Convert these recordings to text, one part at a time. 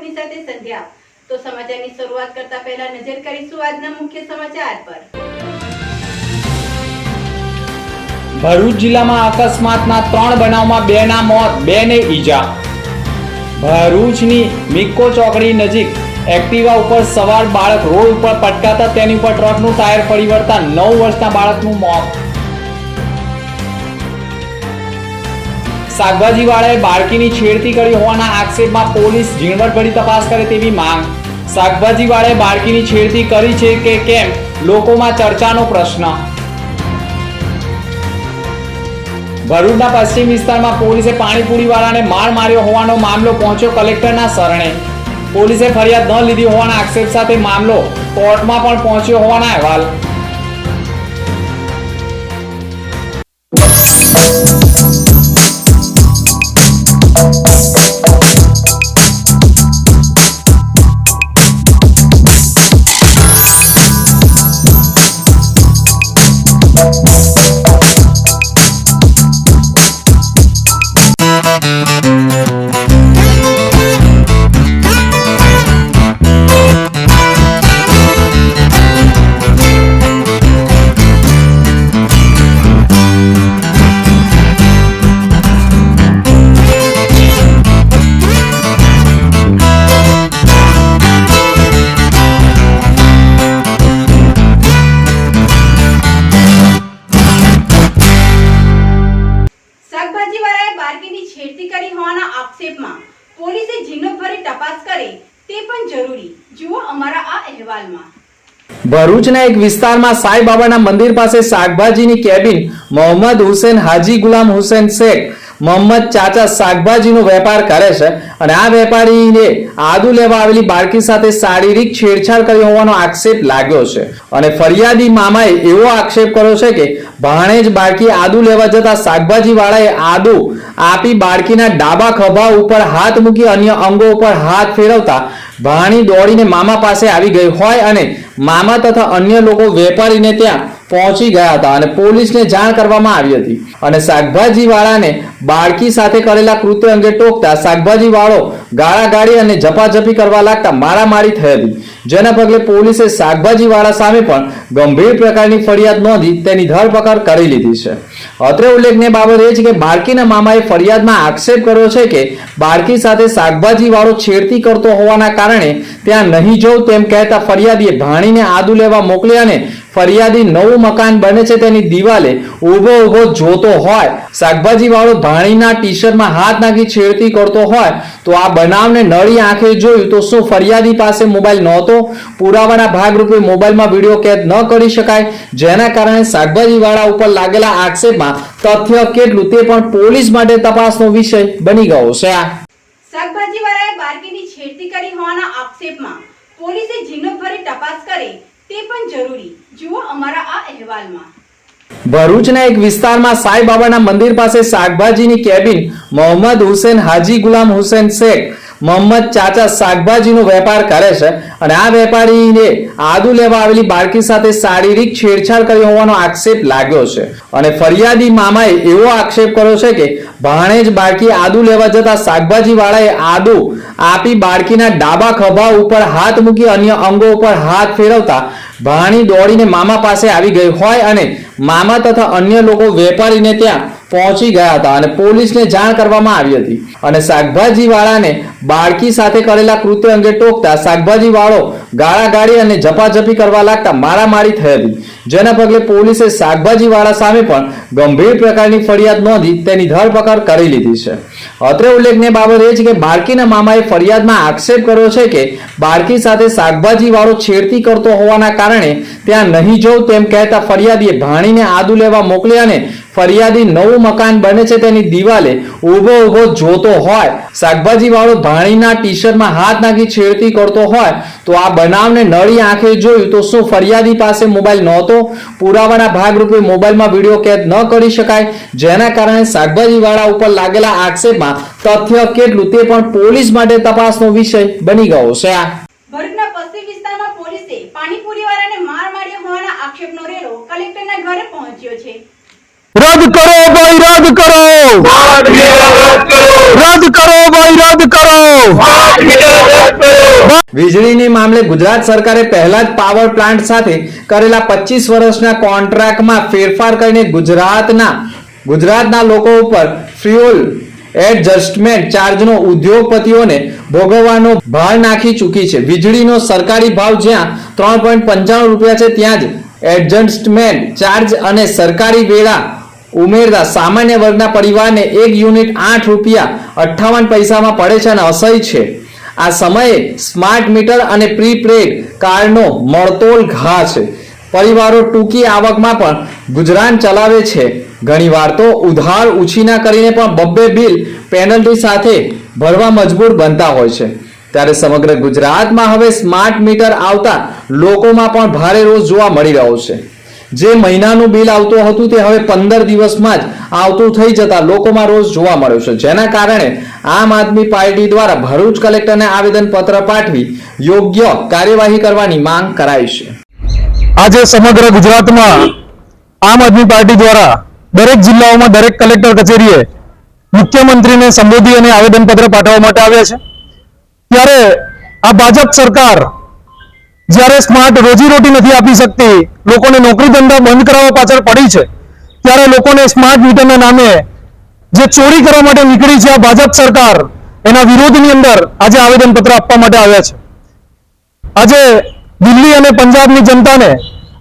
આપની સાથે સંધ્યા. તો સમાચારની શરૂઆત કરતા પહેલા નજર કરીશું આજના મુખ્ય સમાચાર પર. ભરૂચ જિલ્લામાં અકસ્માતના ત્રણ બનાવમાં બેના મોત, બેને ઈજા. ભરૂચની મિક્કો ચોકડી નજીક એક્ટિવા ઉપર સવાર બાળક રોડ ઉપર પટકાતા તેની ઉપર ટ્રકનું ટાયર ફરી વળતા નવ વર્ષના બાળકનું મોત. શાકભાજી વાળાએ બાળકીની છેડતી કરી હોવાના આક્ષેપમાં પોલીસ ઝીણવટભરી તપાસ કરે તેવી માંગ. શાકભાજી વાળાએ બાળકીની છેડતી કરી છે કે કેમ? લોકોમાં ચર્ચાનો પ્રશ્ન. ભરૂચના પશ્ચિમ વિસ્તારમાં પોલીસે પાણીપુરી વાળાને માર માર્યો હોવાનો મામલો પહોંચ્યો કલેક્ટરના શરણે. પોલીસે ફરિયાદ ન લીધી હોવાના આક્ષેપ સાથે મામલો કોર્ટમાં પણ પહોંચ્યો હોવાના અહેવાલ. શાકભાજી ભરૂચના એક વિસ્તારમાં સાંઈ બાબાના મંદિર પાસે શાકભાજીની કેબિન મોહમ્મદ હુસેન હાજી ગુલામ હુસેન શેખ મોહમ્મદ ચાચા શાકભાજીનો વેપાર કરે છે અને આ વેપારીને આદુ લેવા આવેલી બાળકી સાથે શારીરિક છેડછાડ કરી હોવાનો આક્ષેપ લાગ્યો છે. અને ફરિયાદી મામાએ એવો આક્ષેપ કર્યો છે કે ભાણેજ બાળકી આદુ લેવા જતા શાકભાજી વાળાએ આદુ આપી બાળકીના ડાબા ખભા ઉપર હાથ મૂકી અન્ય અંગો ઉપર હાથ ફેરવતા ભાણી દોડીને મામા પાસે આવી ગઈ હોય અને મામા તથા અન્ય લોકો વેપારીને ત્યાં પહોંચી ગયા હતા અને પોલીસને જાણ કરવામાં આવી હતી. અને શાકભાજી વાળાને બાળકી સાથે કરેલા કૃત્ય અંગે ટોકતા શાકભાજી વાળો ગાળાગાળી અને ઝપાઝપી કરવા લાગતા મારામારી થઈ હતી. જેના પગલે પોલીસે શાકભાજી વાળા સામે પણ ગંભીર પ્રકારની ફરિયાદ નોંધી તેની ધરપકડ કરી લીધી છે. અત્રે ઉલ્લેખનીય બાબત એ છે કે બાળકીના મામાએ ફરિયાદમાં આક્ષેપ કર્યો છે કે બાળકી સાથે શાકભાજી વાળો છેડતી કરતો હોવાના કારણે ત્યાં નહીં જવું તેમ કહેતા ફરિયાદીએ ભાણીને આદુ લેવા મોકલ્યા અને ફરિયાદી નવું મકાન બને છે તેની દિવાલે ઊભો ઊભો જોતો હોય શાકભાજી વાળો ભાણીના ટી શર્ટમાં હાથ નાખી છેડતી કરતો હોય, તો આ બનાવને નળી આંખે જોયું તો શું ફરિયાદી પાસે મોબાઈલ નહોતો? પુરાવાના ભાગરૂપે મોબાઈલમાં વીડિયો કેદ ન કરી શકાય, જેના કારણે શાકભાજી વાળા ઉપર લાગેલા આક્ષેપમાં તથ્ય કેટલું તે પણ પોલીસ માટે તપાસનો વિષય બની ગયો છે. આ શાકભાજી વાળાએ બાળકીની છેડતી કરી હોવાના આક્ષેપમાં પોલીસે ઝીણવટભરી તપાસ કરે તે પણ જરૂરી. જુઓ અમારા આ અહેવાલમાં. ભરૂચના એક વિસ્તારમાં સાંઈ બાબાના મંદિર પાસે શાકભાજીની કેબિન મોહમ્મદ હુસેન હાજી ગુલામ હુસેન શેખ મોહમ્મદ ચાચા શાકભાજીનો વેપાર કરે છે અને આ વેપારીને આદુ લેવા આવેલી બાળકી સાથે શારીરિક છેડછાડ કરી હોવાનો આક્ષેપ લાગ્યો છે. અને ફરિયાદી મામાએ એવો આક્ષેપ કર્યો છે કે ભાણેજ બાળકી આદુ લેવા જતા શાકભાજી વાળાએ આદુ આપી બાળકીના ડાબા ખભા ઉપર હાથ મૂકી અન્ય અંગો ઉપર હાથ ફેરવતા ભાણી દોડીને મામા પાસે આવી ગઈ હોય અને મામા તથા અન્ય લોકો વેપારીને ત્યાં પહોંચી ગયા હતા અને પોલીસને જાણ કરવામાં આવી હતી. અને શાકભાજી વાળાને બાળકી સાથે કરેલા કૃત્ય અંગે ટોકતા શાકભાજી વાળો ગાળાગાળી અને ઝપાઝપી કરવા લાગતા મારામારી થઈ હતી. જેના પગલે પોલીસે શાકભાજી વાળા સામે પણ ગંભીર પ્રકારની ફરિયાદ નોંધી તેની ધરપકડ કરી લીધી છે. અત્રે ઉલ્લેખનીય બાબત એ છે કે બાળકીના મામાએ ફરિયાદમાં આક્ષેપ કર્યો છે કે બાળકી સાથે શાકભાજી વાળો છેડતી કરતો હોવાના કારણે ત્યાં નહીં જવું તેમ કહેતા ફરિયાદીએ ભાણીને આદુ લેવા મોકલ્યા અને ફરિયાદી નવું મકાન બને છે તેની દિવાલે ઊભો ઊભો જોતો હોય શાકભાજી વાળો ભાણીના ટી શર્ટમાં હાથ નાખી છેડતી કરતો હોય, તો આ બનાવને નળી આંખે જોયું તો શું ફરિયાદી પાસે મોબાઈલ નહોતો? પુરાવાના ભાગરૂપે મોબાઈલમાં વીડિયો કેદ ન કરી શકાય, જેના કારણે શાકભાજી વાળા ઉપર લાગેલા આક્ષેપમાં તથ્ય કેટલું તે પણ પોલીસ માટે તપાસનો વિષય બની ગયો છે. આ પોલીસે પાણીપુરી વાળાને માર માર્યો હોવાના આક્ષેપનો રેલો કલેક્ટરના ઘરે પહોંચ્યો છે. રદ કરો ભાઈ, રદ કરો. રદ કરો ભાઈ, રદ કરો. વીજળીની મામલે ગુજરાત સરકારે પહેલા જ પાવર પ્લાન્ટ સાથે કરેલા પચીસ વર્ષના કોન્ટ્રાક્ટમાં ફેરફાર કરીને ગુજરાતના ગુજરાતના લોકો ઉપર ફ્યુઅલ એડજસ્ટમેન્ટ ચાર્જનો ઉદ્યોગપતિઓને ભોગવવાનો ભાર નાખી ચૂકી છે. વીજળીનો સરકારી ભાવ જ્યાં ત્રણ પોઈન્ટ પંચાણું રૂપિયા છે, ત્યાં જ એડજસ્ટમેન્ટ ચાર્જ અને સરકારી વેળા ઉમેરતા સામાન્ય વર્ગના પરિવારને એક યુનિટ આઠ રૂપિયા અઠ્ઠાવન પૈસામાં પડે છે અને અસહ્ય છે. આ સમયે સ્માર્ટ મીટર અને પ્રીપેડ કાર્ડનો મળતોલ ઘા છે. પરિવારો ટૂંકી આવકમાં પણ ગુજરાન ચલાવે છે. ઘણીવાર તો ઉધાર ઉછીના કરીને પણ બબ્બે બિલ પેનલ્ટી સાથે ભરવા મજબૂર બનતા હોય છે. ત્યારે સમગ્ર ગુજરાતમાં હવે સ્માર્ટ મીટર આવતા લોકોમાં પણ ભારે રોષ જોવા મળી રહ્યો છે. જે મહિનાનું બિલ આવતું હતું તે હવે પંદર દિવસમાં જ આવતું થઈ જતા લોકોમાં રોષ જોવા મળ્યો છે. જેના કારણે આમ આદમી પાર્ટી દ્વારા ભરૂચ કલેક્ટરને આવેદન પત્ર પાઠવી યોગ્ય કાર્યવાહી કરવાની માંગ કરાઈ છે. આજે સમગ્ર ગુજરાતમાં આમ આદમી પાર્ટી દ્વારા દરેક જિલ્લાઓમાં દરેક કલેક્ટર કચેરીએ મુખ્યમંત્રીને સંબોધી અને આવેદનપત્ર પાઠવવા માટે આવ્યા છે. ત્યારે આ ભાજપ સરકાર જ્યારે સ્માર્ટ રોજીરોટી નથી આપી શકતી, લોકોને નોકરી ધંધા બંધ કરાવવા પાછળ પડી છે, ત્યારે લોકોને સ્માર્ટ મીટરના નામે જે ચોરી કરવા માટે નીકળી છે આ ભાજપ સરકાર, એના વિરોધની અંદર આજે આવેદનપત્ર આપવા માટે આવ્યા છે. આજે દિલ્હી અને પંજાબની જનતાને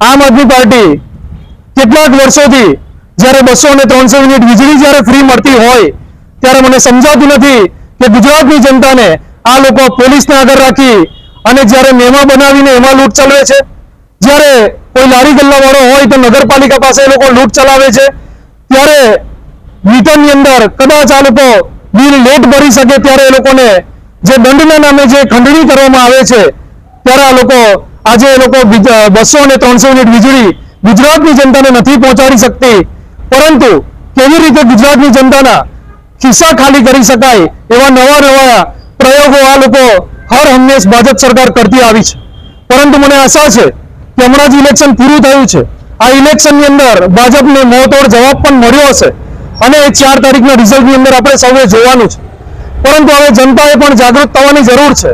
આમ આદમી પાર્ટી કેટલાક વર્ષોથી જ્યારે બસો અને ત્રણસો યુનિટ વીજળી જ્યારે ફ્રી મળતી હોય, ત્યારે મને સમજાતું નથી કે ગુજરાતની જનતાને આ લોકો પોલીસને આગળ રાખી અને જ્યારે મેમા બનાવીને એમાં લૂંટ ચલાવે છે, જ્યારે કોઈ લારી ગલ્લા વાળો હોય તો નગરપાલિકા પાસે એ લોકો લૂંટ ચલાવે છે, ત્યારે મીટરની અંદર કદાચ આ લોકો બિલ લેટ ભરી શકે ત્યારે એ લોકોને જે દંડના નામે જે ખંડણી કરવામાં આવે છે, ત્યારે આ લોકો આજે એ લોકો બસો અને ત્રણસો યુનિટ વીજળી ગુજરાતની જનતાને નથી પહોંચાડી શકતી. પરંતુ કેવી રીતે ગુજરાતની જનતાના ખિસ્સા ખાલી કરી શકાય એવા નવા નવા પ્રયોગો આ લોકો હર હંમેશ ભાજપ સરકાર કરતી આવી છે. પરંતુ મને આશા છે કે હમણાં જ ઇલેક્શન પૂરું થયું છે. આ ઇલેક્શનની અંદર ભાજપને મોતોડ જવાબ પણ મળ્યો હશે અને એ ચાર તારીખના રિઝલ્ટની અંદર આપણે સૌએ જોવાનું છે. પરંતુ હવે જનતાએ પણ જાગૃત થવાની જરૂર છે.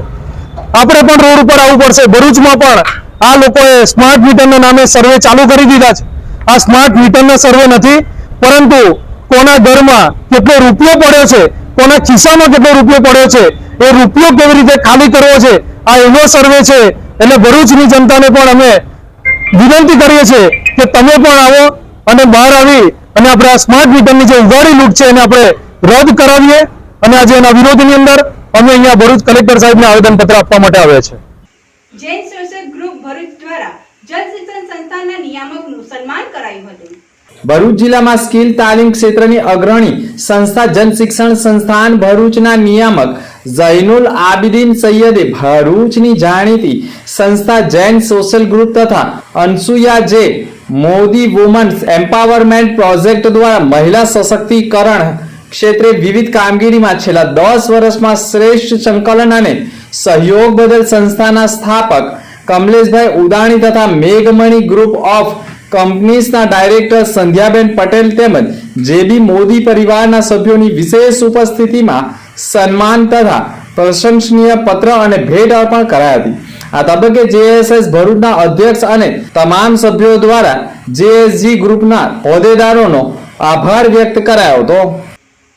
આપણે પણ રોડ ઉપર આવવું પડશે. ભરૂચમાં પણ આ લોકોએ સ્માર્ટ મીટરના નામે સર્વે ચાલુ કરી દીધા છે. આ સ્માર્ટ મીટરના સર્વે નથી, પરંતુ કોના ઘરમાં કેટલો રૂપિયો પડ્યો છે? કોના ખિસ્સામાં કેટલો રૂપિયો પડ્યો છે? એ રૂપિયો કેવી રીતે ખાલી કરવો છે? આ એનો સર્વે છે. એટલે ભરૂચની જનતાને પણ અમે વિનંતી કરીએ છીએ કે તમે પણ આવો અને બહાર આવી અને આપણે આ સ્માર્ટ મીટરની જે ઉઘાડી લૂંટ છે એને આપણે રદ કરાવીએ અને આજે એના વિરોધની અંદર અમે અહીંયા ભરૂચ કલેક્ટર સાહેબને આવેદનપત્ર આપવા માટે આવ્યા છે. જૈન સોશિયલ ગ્રુપ ભરૂચ દ્વારા જલ શિક્ષણ સંસ્થાના નિયામકનું સન્માન કરાયું હતું. ભરૂચ જિલ્લામાં સ્કિલ તાલીમ ક્ષેત્રની અગ્રણી સંસ્થા જન શિક્ષણ સંસ્થાન ભરૂચના નિયામક ઝૈનુલ આબિદીન સૈયદે ભરૂચની જાણીતી સંસ્થા જૈન સોશિયલ ગ્રુપ તથા અનસુયા જે મોદી વુમન્સ એમ્પાવરમેન્ટ પ્રોજેક્ટ દ્વારા મહિલા સશક્તિકરણ ક્ષેત્રે વિવિધ કામગીરીમાં છેલ્લા દસ વર્ષમાં શ્રેષ્ઠ સંકલન અને સહયોગ બદલ સંસ્થાના સ્થાપક કમલેશભાઈ ઉદાણી તથા મેઘમણી ગ્રુપ ઓફ કંપનીઝના ડાયરેક્ટર સંધ્યાબેન પટેલ તેમજ જેબી મોદી પરિવારના સભ્યોની વિશેષ ઉપસ્થિતિમાં સન્માન તથા પ્રશંસનીય પત્ર અને ભેટ અર્પણ કરાઈ હતી. આ તબક્કે જેએસએસ ભરૂચના અધ્યક્ષ અને તમામ સભ્યો દ્વારા જેએસજી ગ્રુપના હોદ્દેદારોનો આભાર વ્યક્ત કરાયો હતો.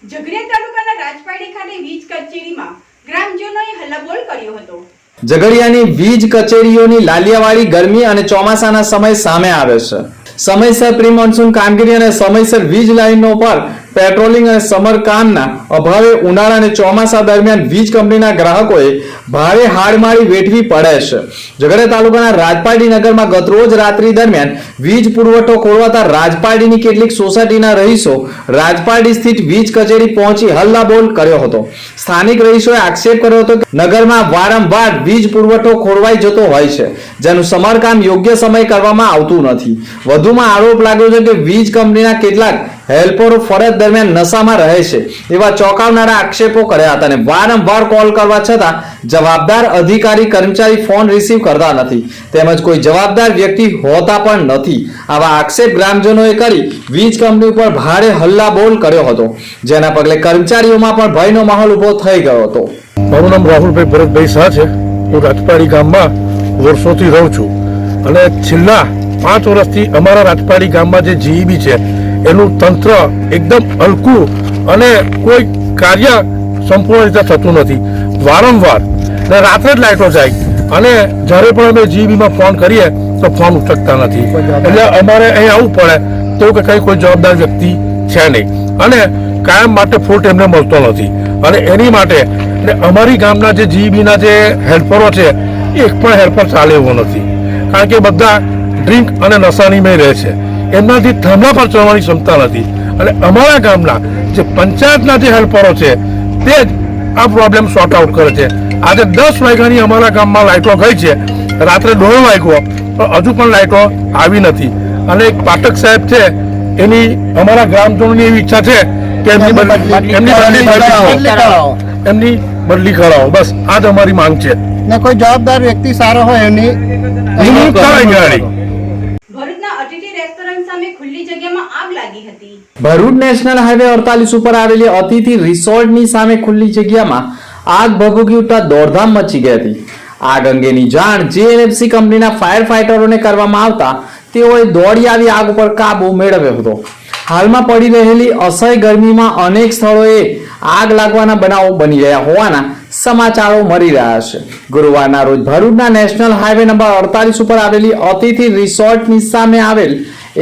ઝઘડિયા તાલુકાના રાજપાડી ખાતે વીજ કચેરીમાં ગ્રામજનોએ હલ્લાબોલ કર્યો હતો. ઝઘડિયાની વીજ કચેરીઓની લાલિયાવાળી ગરમી અને ચોમાસાના સમય સામે આવે છે. સમયસર પ્રી મોન્સૂન કામગીરી અને સમયસર વીજ લાઈનો પર પેટ્રોલિંગ અને સમરકામના અભાવે ઉનાળા અને ચોમાસા દરમિયાન વીજ કંપનીના ગ્રાહકોએ ભારે હાડમાળી વેઠવી પડે છે. ઝઘડિયા તાલુકાના રાજપારડી નગરમાં ગતરોજ રાત્રિ દરમિયાન વીજ પુરવઠો ખોરવાતા રાજપારડીની કેટલીક સોસાયટીના રહીશો રાજપારડી સ્થિત વીજ કચેરી પહોંચી હલ્લાબોલ કર્યો હતો. સ્થાનિક રહીશોએ આક્ષેપ કર્યો હતો કે નગરમાં વારંવાર વીજ પુરવઠો ખોરવાઈ જતો હોય છે, જેનું સમારકામ યોગ્ય સમય કરવામાં આવતું નથી. વધુમાં આરોપ લાગ્યો છે કે વીજ કંપનીના કેટલાક હેલ્પરો ફરજ દરમિયાન નશામાં રહે છે. એવા ચોંકાવનારા આક્ષેપો કર્યા હતા અને વારંવાર કોલ કરવા છતાં જવાબદાર અધિકારી કર્મચારી ફોન રિસીવ કરતા નથી. તેમજ કોઈ જવાબદાર વ્યક્તિ હોતા પણ નથી. આવા આક્ષેપ ગ્રામજનોએ કરી વીજ કંપની ઉપર ભારે હલ્લાબોલ કર્યો હતો. જેના પગલે કર્મચારીઓમાં પણ ભયનો માહોલ ઊભો થઈ ગયો હતો. મારું નામ રાહુલભાઈ ભરતભાઈ શાહ છે. હું રાજપાડી ગામમાં વર્ષોથી રહું છું. અને છેલ્લા પાંચ વર્ષથી અમારા રાજપાડી ગામમાં જે જીઈબી છે એનું તંત્ર એકદમ હલકું અને કોઈ કાર્ય સંપૂર્ણ રીતે થતું નથી. વારંવાર. ને રાત્રે જ લાઇટો જાય. અને જ્યારે પણ અમે જીબીમાં ફોન કરીએ, તો ફોન ઉચકતા નથી. એટલે અમારે અહીં આવવું પડે. તો કે કંઈ કોઈ જવાબદાર વ્યક્તિ છે નહીં. અને કાયમ માટે ફૂટ એમને મળતો નથી. અને એની માટે એટલે અમારી ગામના જે જીબીના જે હેલ્પરો છે, એક પણ હેલ્પર ચાલે એવો નથી. કારણ કે બધા ડ્રિંક અને નશાની રહે છે. એમનાથી થાંભલા પર ચડવાની ક્ષમતા નથી. અને અમારા ગામના જે પંચાયતના જે હેલ્પરો છે તે જ આ પ્રોબ્લેમ સોર્ટ આઉટ કરે છે. આજે દસ વાગ્યાની અમારા ગામમાં લાઇટો ગઈ છે. રાત્રે દોઢ વાગ્યો પણ હજુ પણ લાઇટો આવી નથી. અને એક પાઠક સાહેબ છે એની અમારા ગ્રામજનોની એવી ઈચ્છા છે કે એમની. એમની બદલી કરાવો. બસ આ જ અમારી માંગ છે. ને કોઈ જવાબદાર વ્યક્તિ સારો હોય એની નિમણૂક કરાય ગાડી ભરૂચના અતિથિ રેસ્ટોરન્ટ સામે ખુલ્લી આગ લાગી હતી. ભરૂચ નેશનલ હાઈવે અડતાલીસ ઉપર આવેલી અતિથિ રિસોર્ટની સામે ખુલ્લી જગ્યામાં આગ ભભૂકી ઉઠતા દોડધામ મચી ગઈ હતી. આગ અંગેની જાણ જીએનએફસી કંપનીના ફાયર ફાઈટરોને કરવામાં આવતા તેઓએ દોડી આવી આગ ઉપર કાબુ મેળવ્યો હતો. હાલમાં પડી રહેલી અસહ્ય ગરમીમાં અનેક સ્થળોએ આગ લાગવાના બનાવો બની રહ્યા હોવાના સમાચારો મળી રહ્યા છે. ગુરુવારના રોજ ભરૂચના નેશનલ હાઈવે નંબર અડતાલીસ ઉપર આવેલી અતિથિ રિસોર્ટની સામે આવેલ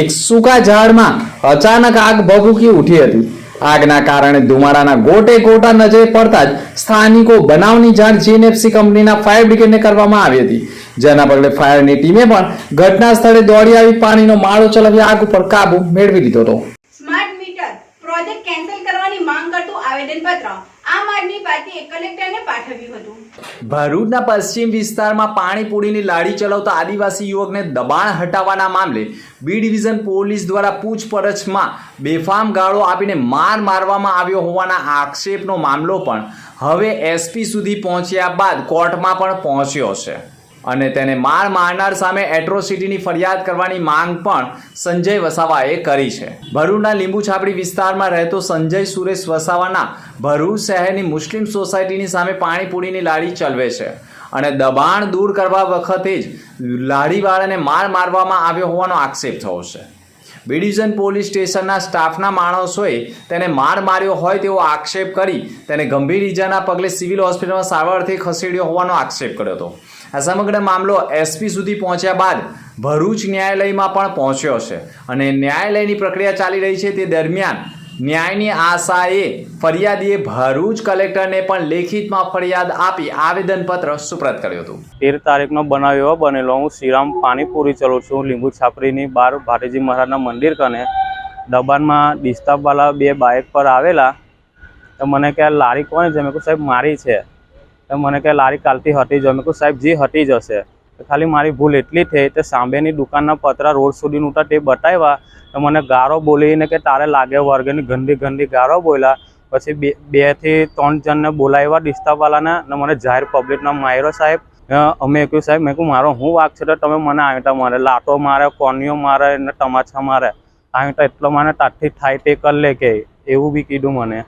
એક સૂકા ઝાડમાં અચાનક આગ ભભૂકી ઉઠી હતી. આગના કારણે ધુમાડાના ગોટે ગોટા નજરે પડતા જ સ્થાનિકો બનાવની જાણ જીએનએફસી કંપનીના ફાયર બ્રિગેડને કરવામાં આવી હતી. જેના પગલે ફાયરની ટીમે પણ ઘટના સ્થળે દોડી આવી પાણીનો માળો ચલાવી આગ ઉપર કાબુ મેળવી લીધો હતો. સ્માર્ટ મીટર પ્રોજેક્ટ કેન્સલ કરવાની માંગ કરતું આવેદનપત્ર ભરૂચના પશ્ચિમ વિસ્તારમાં પાણીપુરીની લાડી ચલાવતા આદિવાસી યુવકને દબાણ હટાવવાના મામલે બી ડિવિઝન પોલીસ દ્વારા પૂછપરછમાં બેફામ ગાળો આપીને માર મારવામાં આવ્યો હોવાના આક્ષેપનો મામલો પણ હવે એસપી સુધી પહોંચ્યા બાદ કોર્ટમાં પણ પહોંચ્યો છે. અને તેને માર મારનાર સામે એટ્રોસિટીની ફરિયાદ કરવાની માંગ પણ સંજય વસાવાએ કરી છે. ભરૂચના લીંબુ છાપડી વિસ્તારમાં રહેતો સંજય સુરેશ વસાવાના ભરૂચ શહેરની મુસ્લિમ સોસાયટીની સામે પાણીપુરીની લારી ચલવે છે અને દબાણ દૂર કરવા વખતે જ લારીવાળાને માર મારવામાં આવ્યો હોવાનો આક્ષેપ થયો છે. બી ડિવિઝન પોલીસ સ્ટેશનના સ્ટાફના માણસોએ તેને માર માર્યો હોય તેવો આક્ષેપ કરી તેને ગંભીર ઈજાના પગલે સિવિલ હોસ્પિટલમાં સારવારથી ખસેડ્યો હોવાનો આક્ષેપ કર્યો હતો. આ સમગ્ર મામલો એસપી સુધી પહોંચ્યા બાદ ભરૂચ ન્યાયાલયમાં પણ પહોંચ્યો છે અને ન્યાયાલયની પ્રક્રિયા ચાલી રહી છે તે દરમિયાન ન્યાયની આશાએ ફરિયાદીએ ભરૂચ કલેક્ટરને પણ લેખિતમાં ફરિયાદ આપી આવેદનપત્ર સુપ્રત કર્યું હતું. તેર તારીખનો બનાવ એવો બનેલો. હું શ્રીરામ પાણીપુરી ચલું છું, લીંબુ છાપરીની બહાર ભાટીજી મહારાજના મંદિર કને. દબાણમાં ડિસ્ટર્બવાળા બે બાઇક પર આવેલા. તો મને કે લારી કોને છે? મેં કહું સાહેબ, મારી છે. તો મને કે લારી કાલથી હટી જ મેં કહું સાહેબ, જી, હટી જશે. ખાલી મારી ભૂલ એટલી થઈ તે સાંભેની દુકાનના પતરા રોડ સુધી ઉઠા તે બતાવ્યા. તો મને ગારો બોલીને કે, તારે લાગે વર્ગની ગંદી ગંદી ગારો બોલ્યા પછી બે, બેથી ત્રણ જણને બોલાવ્યા ડિસ્ટર્બવાળાને અને મને જાહેર પબ્લિકનો માર્યો, સાહેબ. અમે કહ્યું, સાહેબ, મેં કહું મારો હું વાક છે? તો તમે મને આંટા મારે, લાટો મારે, કોનીઓ મારે અને તમાચા મારે. આંટા એટલો મને તાટથી થાય તે કર લે કે, એવું બી કીધું મને.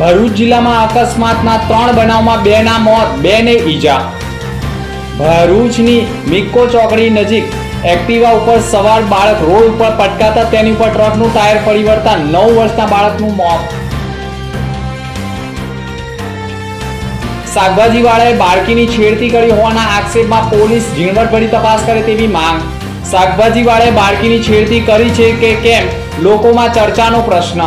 ભરૂચ જિલ્લામાં અકસ્માતના ત્રણ બનાવમાં બેના મોત, બેને ઈજા. ભરૂચની મિક્કો ચોકડી નજીક એક્ટિવા ઉપર સવાર બાળક રોડ ઉપર પટકાતા તેની ઉપર ટ્રકનું ટાયર ફરી નવ વર્ષના બાળકનું મોત. શાકભાજીવાળાએ બાળકીની છેડતી કરી હોવાના આક્ષેપમાં પોલીસ ઝીણવટભરી તપાસ કરે તેવી માંગ. શાકભાજીવાળાએ બાળકીની છેડતી કરી છે કે કેમ? લોકોમાં ચર્ચાનો પ્રશ્ન.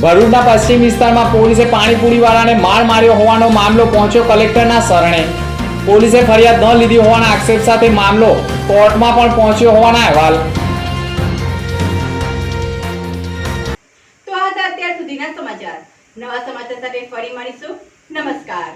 ભરૂચના પશ્ચિમ વિસ્તારમાં પોલીસે પાણીપુરીવાળાને માર માર્યો હોવાનો મામલો પહોંચ્યો કલેક્ટરના શરણે. પોલીસે ફરિયાદ ન લીધી હોવાના આક્ષેપ સાથે મામલો કોર્ટમાં પણ પહોંચ્યો હોવાના અહેવાલ. નવા સમાચાર સાથે ફરી મળીશું. નમસ્કાર.